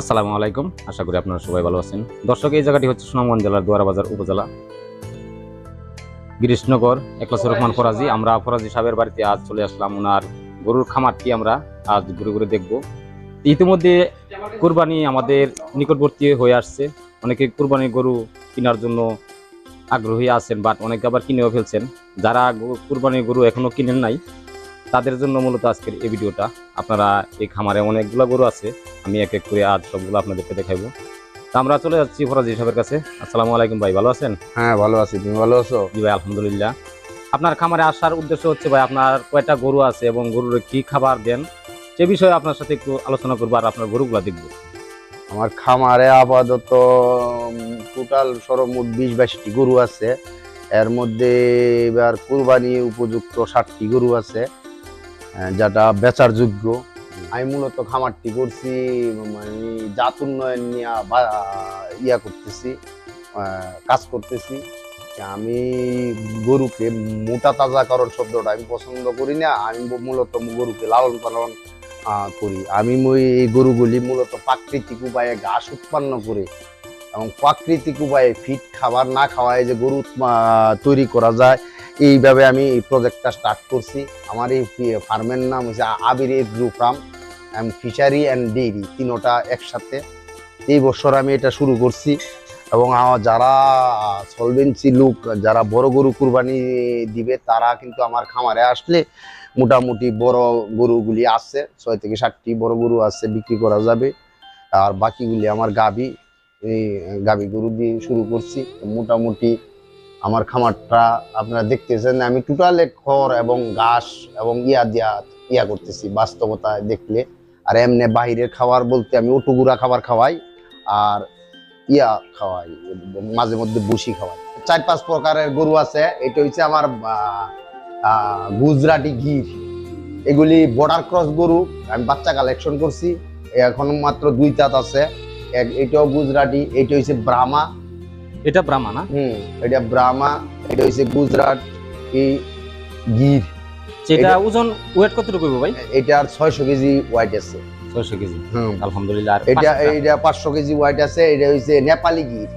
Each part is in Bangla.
আসসালামু আলাইকুম। আশা করি আপনারা সবাই ভালো আছেন। দর্শক, এই জায়গাটি হচ্ছে সুনামগঞ্জ জেলার দুয়ারাবাজার উপজেলা। গিরিশনগর, একলাসুর রহমান ফরাজি। আমরা ফরাজি সাহেবের বাড়িতে আজ চলে আসলাম। ওনার গরুর খামারটি আমরা আজ ঘুরে ঘুরে দেখব। ইতিমধ্যে কুরবানি আমাদের নিকটবর্তী হয়ে আসছে। অনেকে কুরবানি গরু কেনার জন্য আগ্রহী আছেন, বাট অনেকে আবার কিনেও ফেলছেন। যারা কুরবানির গরু এখনও কিনেন নাই, তাদের জন্য মূলত আজকের এই ভিডিওটা। আপনারা এই খামারে অনেকগুলো গরু আছে। আমি এক এক করে আজ সবগুলো আপনাদেরকে দেখাবো তা আমরা চলে যাচ্ছি ফরাজি সাহেবের কাছে। আসসালামু আলাইকুম ভাই ভালো আছেন? হ্যাঁ ভালো আছি। তুমি ভালো আছো? জি ভাই আলহামদুলিল্লাহ। আপনার খামারে আসার উদ্দেশ্য হচ্ছে ভাই আপনার কয়টা গরু আছে এবং গরুর কি খাবার দেন সে বিষয়ে আপনার সাথে একটু আলোচনা করব আর আপনার গরুগুলা দেখব। আমার খামারে আপাতত টোটাল সর্বমোট বিশ বাইশটি গরু আছে। এর মধ্যে এবার কুরবানি উপযুক্ত ষাটটি গরু আছে যেটা বেচার যোগ্য। আমি মূলত খামারটি করছি মানে জাত উন্নয়ন নিয়ে বা- ইয়া করতেছি কাজ করতেছি। আমি গরুকে মোটা তাজা তাজাকরণ শব্দটা আমি পছন্দ করি না, আমি মূলত গরুকে লালন পালন করি। আমি এই গরুগুলি মূলত প্রাকৃতিক উপায়ে ঘাস উৎপন্ন করে এবং প্রাকৃতিক উপায়ে ফিট খাবার না খাওয়ায় যে গরু তৈরি করা যায় এইভাবে আমি এই প্রজেক্টটা স্টার্ট করছি। আমার এই ফার্মের নাম হচ্ছে Abir agro farm and fishery and dairy তিনোটা একসাথে। এই বছর আমি এটা শুরু করছি এবং যারা সলভেন্সি লোক, যারা বড় গরু কুরবানি দিবে, তারা কিন্তু আমার খামারে আসলে মোটামুটি বড় গরুগুলি আছে, ছয় থেকে সাতটি বড় গরু আছে বিক্রি করা যাবে। আর বাকিগুলি আমার গাবি, এই গাবি গরু দিয়ে শুরু করছি। মোটামুটি আমার খামারটা আপনারা দেখতেছেন, আমি টোটাল খড় এবং ঘাস এবং ইয়া দিয়া ইয়া করতেছি বাস্তবতা দেখলে। আর এমনি বাহিরের খাবার বলতে আমি ওটুগুড়া খাবার খাওয়াই, আর ইয়া খাওয়াই, মাঝে মধ্যে বসি খাওয়াই। চার পাঁচ প্রকারের গরু আছে, এটা হচ্ছে আমার গুজরাটি গির এগুলি বর্ডার ক্রস গরু, আমি বাচ্চা কালেকশন করছি, এখন মাত্র দুই তাঁত আছে। এক- এটাও গুজরাটি, এটা হচ্ছে ব্রাহ্মা এটা ব্রাহ্মা না? হুম এটা ব্রাহ্মা এটা হচ্ছে গুজরাট এই গির। সেটা এটা- ওজন ওয়েট কতটুকু ভাই? এটার ছয়শো কেজি ওয়াইট আছে। ছয়শো কেজি। হুম। আলহামদুলিল্লাহ আর এটা এটা পাঁচশো কেজি ওয়াইট আছে এটা হচ্ছে নেপালি গির।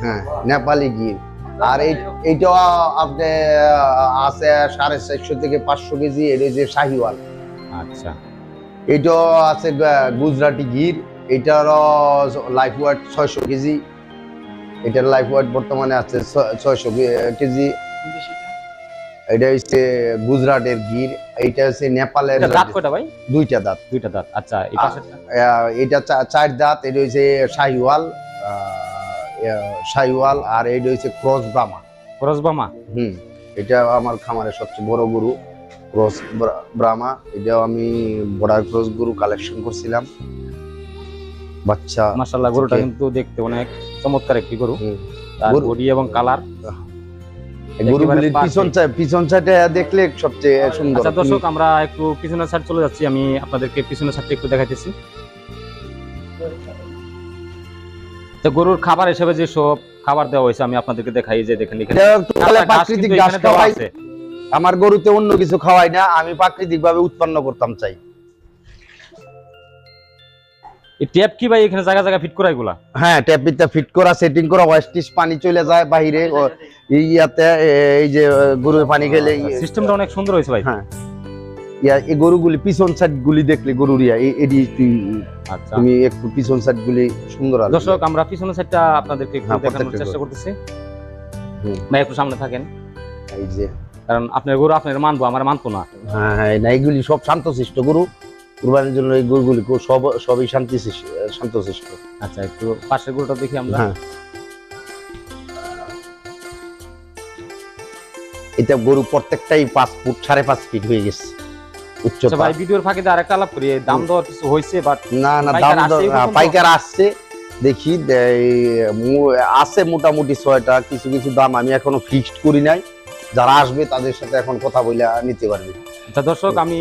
হ্যাঁ নেপালি গির। আর এই এইটা আপনি আছে সাড়ে চারশো থেকে পাঁচশো কেজি এটা হচ্ছে শাহিওয়াল। আচ্ছা। এইটাও আছে গুজরাটি গির। এটার লাইফ ওয়েট ছয়শো কেজি। এটার লাইফ ওয়েট বর্তমানে আছে ছয়শো কেজি। এটা হচ্ছে গুজরাটের গির এইটা হচ্ছে নেপালের দাঁত কয়টা ভাই? দুইটা দাঁত। দুইটা দাঁত আচ্ছা এই পাশেরটা এটা চার দাঁত এটা হচ্ছে শাহিওয়াল শাহিওয়াল আর এটা হচ্ছে ক্রস ব্রাহ্মা খরচ বামা হুম এটা আমার খামারের সবচেয়ে বড় গরু ক্রস ব্রামা এটাও আমি বর্ডার ক্রস গরু কালেকশন করছিলাম। বাচ্চা মাশাআল্লাহ গরুটা কিন্তু দেখতে অনেক চমৎকার একটি গরু। তার বডি এবং কালার গরুগুলির পিছন পিছন সাইডে দেখলে সবচেয়ে সুন্দর। আচ্ছা দর্শক আমরা একটু পিছনের সাইড চলে যাচ্ছি। আমি আপনাদেরকে পিছনের সাইডটা একটু দেখাইতেছি। তো গরুর খাবার হিসেবে যে সব খাবার দেওয়া হয়েছে আমি আপনাদেরকে দেখাই যে দেখেন প্রাকৃতিক ঘাস খাওয়াই। আমার গরুতে অন্য কিছু খাওয়াই না আমি প্রাকৃতিক ভাবে উৎপন্ন করতাম চাই। এই ট্যাপ কি ভাই এখানে জায়গা জায়গা ফিট করা এগুলা? হ্যাঁ ট্যাপিটা ফিট করা সেটিং করা ওয়েস্টিস পানি চলে যায় বাইরে ইয়াতে এই যে গরু পানি খেলে সিস্টেমটা অনেক সুন্দর হয়েছে ভাই। হ্যাঁ। ইয়া এই গরুগুলি পিছন সাইড গুলি দেখলে গরুর ইয়া এডি আচ্ছা। তুমি একটু পিছন সাইড গুলি সুন্দর আছে দর্শক আমরা পিছনের সাইডটা আপনাদেরকে একটু হ্যাঁ, দেখানোর চেষ্টা করতেছি। ভাই একটু সামনে থাকেন। এই যে। কারণ আপনার গরু আপনার মানবো আমার মানতো না। হ্যাঁ হ্যাঁ না এইগুলি সব শান্তশিষ্ট গরু। কুরবানির জন্য এই গরুগুলি সব সবই শান্তি শান্তশিষ্ট আচ্ছা একটু পাশের গরুটা দেখি আমরা। হ্যাঁ। এটা গরু প্রত্যেকটাই পাঁচ ফুট সাড়ে পাঁচ ফিট হয়ে গেছে। আচ্ছা উচ্চতা ভাই ভিডিওর ফাঁকে আরেকটা আলাপ করি। দাম দর কিছু হয়েছে বাট না না পাইকার দাম আসছে দর- এই হ্যাঁ, পর্যন্ত? পাইকার আসছে। দেখি দে- আছে মোটামুটি ছয়টা কিছু কিছু দাম আমি এখনও ফিক্সড করি নাই। যারা আসবে তাদের সাথে এখন কথা বলে নিতে পারবে। আচ্ছা দর্শক আমি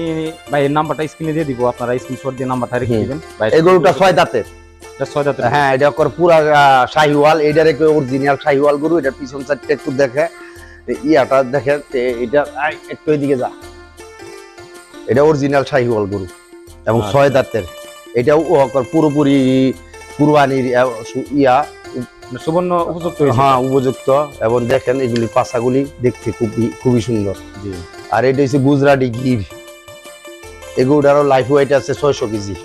নাম্বারটা স্ক্রিনে দিয়ে দিব। আপনারা স্ক্রিনশট দিয়ে নাম্বারটা রেখে দিবেন। এই ছয় দাঁতের। হ্যাঁ এটা কর পুরা শাহিওয়াল। এটার অরিজিনাল শাহিওয়াল গরু। এটা পিছন একটু দেখে। ইয়াটা দেখে এটা একটু এদিকে যা। এটা অরিজিনাল শাহিওয়াল গরু এবং আচ্ছা। ছয় দাঁতের। এটাও পুরোপুরি কুরবানির ইয়া। মানে সুবর্ণ উপযুক্ত হ্যাঁ উপযুক্ত। এবং দেখেন এগুলি পাশাগুলি দেখতে খুবই খুবই সুন্দর। জি। আর এটা হচ্ছে গুজরাটি গির। এগুলোটারও লাইফ ওয়েট আছে ছয়শো কেজি।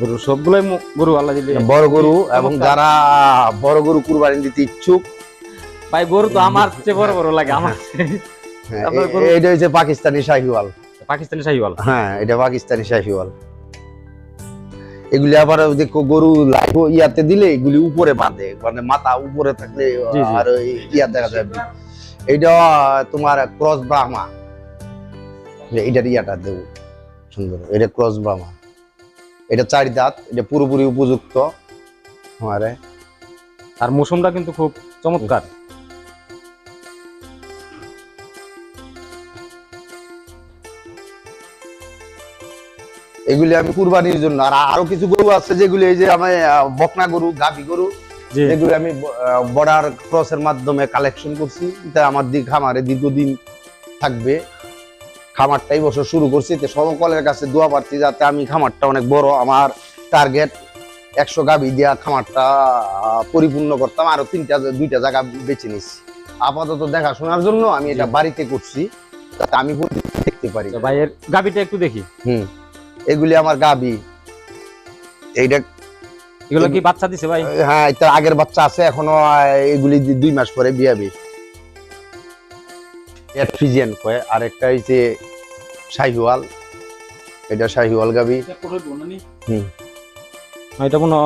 গরু সবগুলোই গরু আল্লাহ দিলে। বড় গরু এবং যারা বড় গরু কুরবানি দিতে ইচ্ছুক ভাই গরু তো আমার চেয়ে বড় বড় লাগে আমার হ্যাঁ, এ- এটা হচ্ছে পাকিস্তানি শাহিওয়াল। পাকিস্তানি শাহিওয়াল? হ্যাঁ এটা পাকিস্তানি শাহিওয়াল। এগুলি আবার গরু ইয়াতে দিলে এগুলি উপরে বাঁধে। মানে মাথা উপরে থাকলে। আর ইয়া দেখা যাবে এইটা তোমার ক্রস ব্রাহ্মা। এটার ইয়াটা দেব। সুন্দর। এটা ক্রস ব্রাহ্মা। এটা চারি দাঁত এটা পুরোপুরি উপযুক্ত। আমারে আর মৌসুমটা কিন্তু খুব চমৎকার। এগুলি আমি কুরবানির জন্য। আর আরও কিছু গরু আছে যেগুলি এই যে আমি বকনা গরু গাভি গরু এগুলো আমি বর্ডার ক্রসের মাধ্যমে কালেকশন করছি। এটা আমার দিক খামারে দীর্ঘদিন থাকবে। খামারটাই বছর শুরু করছি। তো সকলের কাছে দোয়া প্রার্থী যাতে আমি খামারটা অনেক বড়। আমার টার্গেট একশো গাভি দিয়া খামারটা পরিপূর্ণ করতাম। আরও তিনটা দুইটা জায়গা বেছে নিচ্ছি আপাতত দেখাশোনার জন্য আমি এটা বাড়িতে করছি। যাতে আমি দেখতে পারি। ভাইয়ের গাবিটা একটু দেখি। হুম। এগুলি আমার গাভি এইটা এগুলো কি বাচ্চা দিছে ভাই? হ্যাঁ তার আগের বাচ্চা আছে এখনও এগুলি দুই মাস পরে বিয়াবে ফ্রিজিয়ান কয় আর একটা হইছে শাহিওয়াল। এটা শাহিওয়াল গাবি। হুম। এটা কোনো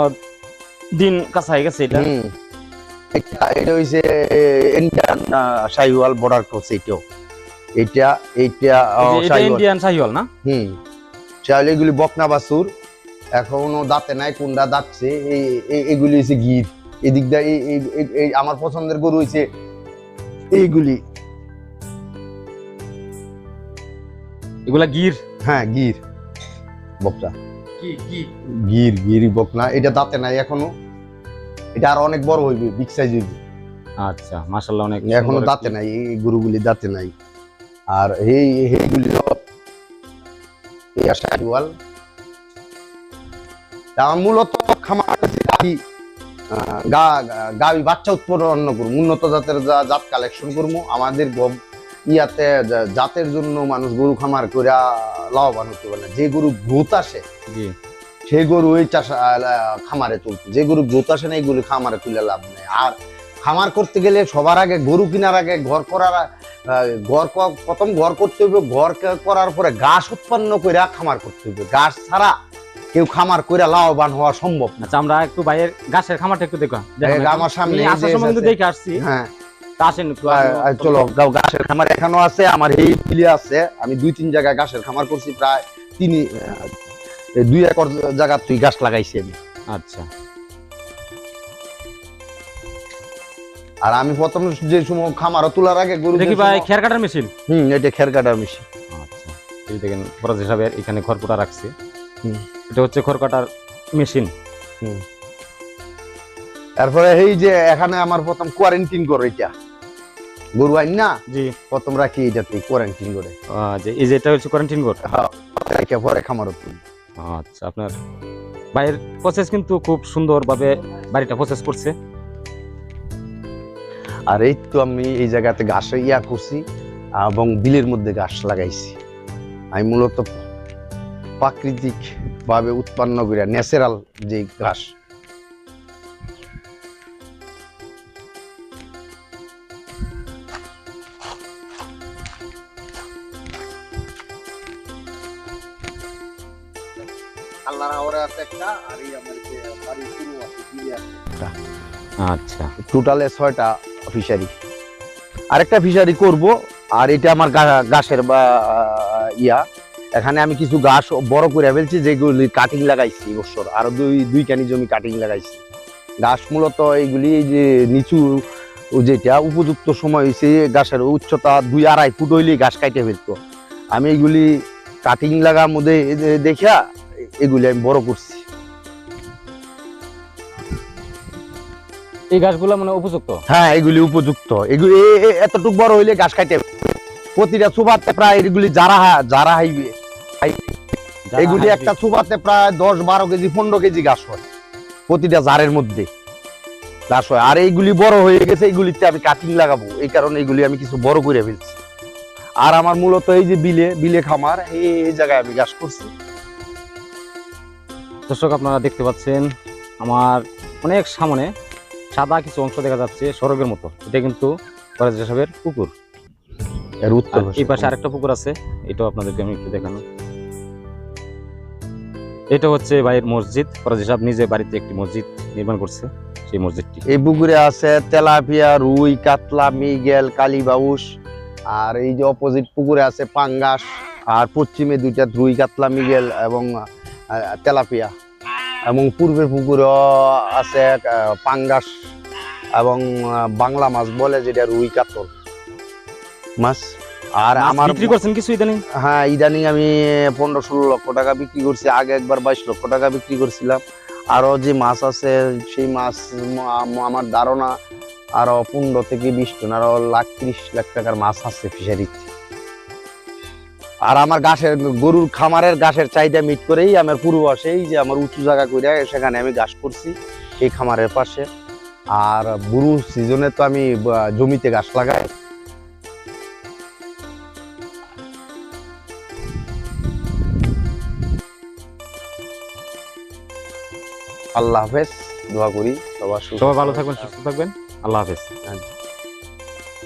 দিন কাছা হয়ে গেছে এটা? হুম। এটা এটা হইছে ইন্ডিয়ান শাহিওয়াল বর্ডার ক্রস এই যে এটা শাহিওয়াল। ইন্ডিয়ান শাহিওয়াল না? হুম। চাইলে এগুলি বকনা বাছুর। এখনও দাঁতে নাই কোনটা দাঁতছে এই- এগুলি হচ্ছে গির। এদিক দিয়ে এই- আমার পছন্দের গরু হয়েছে এইগুলি। এগুলা গির? হ্যাঁ গির। গির গির বকনা। এটা দাঁতে নাই এখনও। এটা আর অনেক বড় হইবে বিগ সাইজ হইবে। আচ্ছা মাশাআল্লাহ অনেক এখনও দাঁতে নাই এই গরুগুলি দাঁতে নাই। আর এই এইগুলি এই মূলত খামার গাভি গাভি বাচ্চা উৎপন্ন করব উন্নত জাতের জাত কালেকশন করব আমাদের ইয়াতে জাতের জন্য মানুষ গরু খামার করে লাভবান হতে পারে না। যে গরু গ্রোথ আসে সেই গরু ওই চাষ খামারে তুলতে যে গরু গ্রোথ আসে না এই গরু খামারে তুলে লাভ নেই। আর খামার করতে গেলে সবার আগে গরু কেনার আগে ঘর করার ঘর প্রথম ঘর করতে হবে ঘর করার পরে ঘাস উৎপন্ন করে খামার করতে হবে ঘাস ছাড়া কেউ খামার করে লাভবান হওয়া সম্ভব আচ্ছা আমরা একটু ভাইয়ের গাছের খামারটা একটু দেখো আমার সামনে। দেখে আসছি। হ্যাঁ। চলো গা- ঘাসের খামার এখানো আছে আমার এই বিলে আছে। আমি দুই তিন জায়গায় ঘাসের খামার করছি প্রায় তিন দুই একর জায়গা তুই গাছ লাগাইছি আমি। আচ্ছা। আর আমি প্রথম যে সময় খামারও তোলার আগে গরু দেখি ভাই খেয়ার কাটার মেশিন? হুম এটা খের কাটার মেশিন। আচ্ছা। এই দেখেন ফরাজ সাহেবের এখানে খড়কুটা রাখছে। হুম। এটা হচ্ছে খড় কাটার মেশিন। হুম। তারপরে এই যে এখানে আমার প্রথম কোয়ারেন্টিন করে এটা। গরু আইন না? জি। প্রথম রাখি এটাতে কোয়ারেন্টিন করে। যে এই যে এটা হচ্ছে কোয়ারেন্টাইন কোড রেখে পরে খামারও তুলি। আচ্ছা আপনার ভাইয়ের প্রসেস কিন্তু খুব সুন্দরভাবে বাড়িটা প্রসেস করছে। আর এই তো আমি এই জায়গাতে ঘাসে ইয়া করছি এবং বিলের মধ্যে ঘাস লাগাইছি। আমি মূলত প্রাকৃতিক ভাবে উৎপন্ন করে ন্যাচারাল যে ঘাস। আচ্ছা। টোটালে ছয়টা ফিশারি আরেকটা ফিশারি করব, আর এটা আমার গাছের ইয়া। এখানে আমি কিছু গাছ বড় করে ফেলছি, যেগুলি কাটিং লাগাইছি এই বছর। আরও দুই দুই কানি জমি কাটিং লাগাইছি। গাছ মূলত এইগুলি এই যে নিচু যেটা, উপযুক্ত সময় হয়েছে গাছের উচ্চতা দুই আড়াই ফুট হইলে গাছ কাটে ফেলতো। আমি এগুলি কাটিং লাগার মধ্যে দেখা এগুলি আমি বড় করছি। এই গাছগুলো মানে উপযুক্ত? হ্যাঁ এগুলি উপযুক্ত। এগুলি এতটুক বড় হইলে গাছ কাটে প্রতিটা সুপারতে প্রায় এগুলি যারা যারা হাইবে এগুলি একটা সুপারতে প্রায় দশ বারো কেজি পনেরো কেজি ঘাস হয়। প্রতিটা জারের মধ্যে ঘাস হয়। আর এইগুলি বড় হয়ে গেছে এইগুলিতে আমি কাটিং লাগাবো। এই কারণে এইগুলি আমি কিছু বড় করে ফেলছি। আর আমার মূলত এই যে বিলে বিলে খামার এই এই জায়গায় আমি গাছ করছি। দর্শক আপনারা দেখতে পাচ্ছেন আমার অনেক সামনে সাদা কিছু অংশ দেখা যাচ্ছে সড়কের মতো। এটা কিন্তু সাহেবের পুকুর। এর উত্তর এই পাশে আরেকটা পুকুর আছে এটাও আপনাদেরকে আমি একটু দেখানো। এটা হচ্ছে ভাইয়ের মসজিদ। ফরাজি সাহেব নিজে বাড়িতে একটি মসজিদ নির্মাণ করছে সেই মসজিদটি। এই পুকুরে আছে তেলাপিয়া রুই কাতলা মিগেল কালীবাউস আর এই যে অপোজিট পুকুরে আছে পাঙ্গাস আর পশ্চিমে দুইটা রুই কাতলা মিগেল এবং তেলাপিয়া। এবং পূর্বের পুকুরেও আছে পাঙ্গাস এবং বাংলা মাছ বলে যেটা রুই কাতল মাছ। আর আমার বিক্রি করছেন কিছু ইদানিং হ্যাঁ ইদানিং আমি পনেরো ষোলো লক্ষ টাকা বিক্রি করছি আগে একবার বাইশ লক্ষ টাকা বিক্রি করছিলাম। আরও যে মাছ আছে সেই মাছ আম- আমার ধারণা আরও পনেরো থেকে বিশ টন আরও লাখ ত্রিশ লাখ টাকার মাছ আছে ফিশারিতে আর আমার গাছের গরুর খামারের গাছের চাহিদা মিট করেই আমার পূর্ববাসে এই যে আমার উঁচু জায়গা করে সেখানে আমি গাছ করছি এই খামারের পাশে। আর বুরু সিজনে তো আমি জমিতে গাছ লাগাই। আল্লাহ হাফেজ দোয়া করি সবার সবাই ভালো থাকবেন সুস্থ থাকবেন। আল্লাহ হাফেজ।